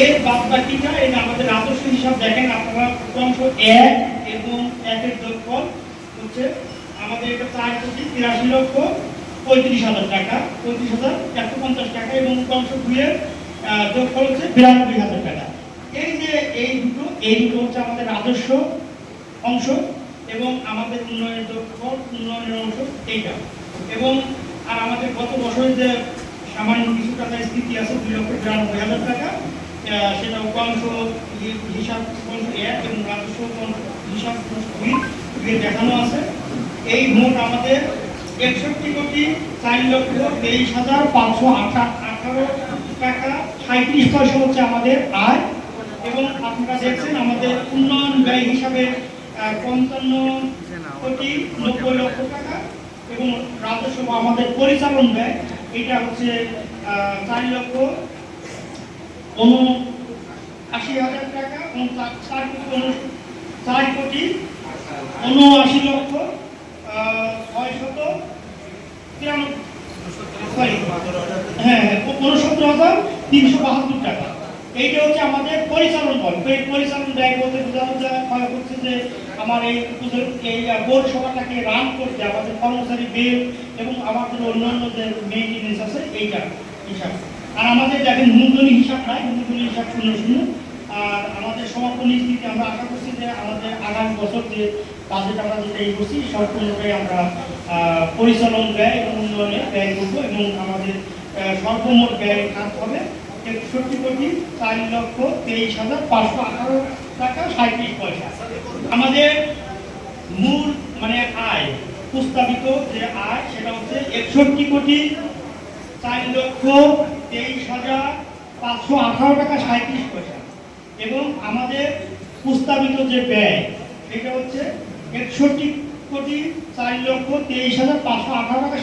এর বাদ বাকিটা এই আমাদের আদর্শ হিসাব দেখেন আপনারা অংশ এক এবং একের যোগফল হচ্ছে আমাদের এটা চার কোটি তিরাশি লক্ষ পঁয়ত্রিশ হাজার টাকা, পঁয়ত্রিশ হাজার একশো পঞ্চাশ টাকা এবং অংশ দুইয়ের যোগফল হচ্ছে বিরানব্বই হাজার টাকা। এই যে এই দুটো এই দুটো হচ্ছে আমাদের আদর্শ অংশ এবং আমাদের উন্নয়নের যোগফল, উন্নয়নের অংশ এইটা। এবং আর আমাদের গত বছরের যে সামান্য কিছু টাকা স্থিতি আছে, দুই লক্ষ বিরানব্বই হাজার টাকা সেটা উপাংশ হিসাব উপাংশ এক এবং রাজস্ব হিসাব দুই দেখানো আছে। এই মোট আমাদের একষট্টি কোটি চার লক্ষ তেইশ হাজার পাঁচশো আঠা- আঠারো টাকা সাঁত্রিশ পয়সা হচ্ছে আমাদের আয় এবং আপনারা দেখছেন আমাদের উন্নয়ন ব্যয় হিসাবে পঞ্চান্ন কোটি নব্বই লক্ষ টাকা এবং রাজস্ব আমাদের পরিচালন ব্যয়, এটা হচ্ছে চার লক্ষ অনু আশি হাজার টাকা চার- কোটি উনআশি লক্ষ ছয়শত হ্যাঁ হ্যাঁ উনসত্তর হাজার হচ্ছে আমাদের পরিচালন এই পরিচালন ব্যয় বলতে বোঝানো হচ্ছে যে আমার এই এই রান করতে আমাদের কর্মচারী বেল এবং আমাদের অন্যান্য যে মেইনটেনেন্স আছে, এইটা হিসাব। আর আমাদের দেখেন মূলধনী হিসাব নাই মূলধনী হিসাব শূন্য শূন্য। আর আমাদের সমাপনী স্থিতি আমরা আশা করছি যে আমাদের আগামী বছর যে বাজেট আমরা যেটা এই করছি সম্পূর্ণটাই আমরা পরিচালন ব্যয় এবং উন্নয়নে ব্যয় করব এবং আমাদের সর্বমোট ব্যয় খাত হবে একষট্টি কোটি চার লক্ষ তেইশ হাজার পাঁচশো আঠারো টাকা সাঁত্রিশ পয়সা। আমাদের মূল মানে আয়, প্রস্তাবিত যে আয়, সেটা হচ্ছে একষট্টি কোটি চার লক্ষ তেইশ হাজার পাঁচশো আঠারো টাকা সাঁত্রিশ পয়সা। এবং আমাদের প্রস্তাবিত যে ব্যয়, সেটা হচ্ছে একষট্টি কোটি চার লক্ষ তেইশ হাজার পাঁচশো আঠারো টাকা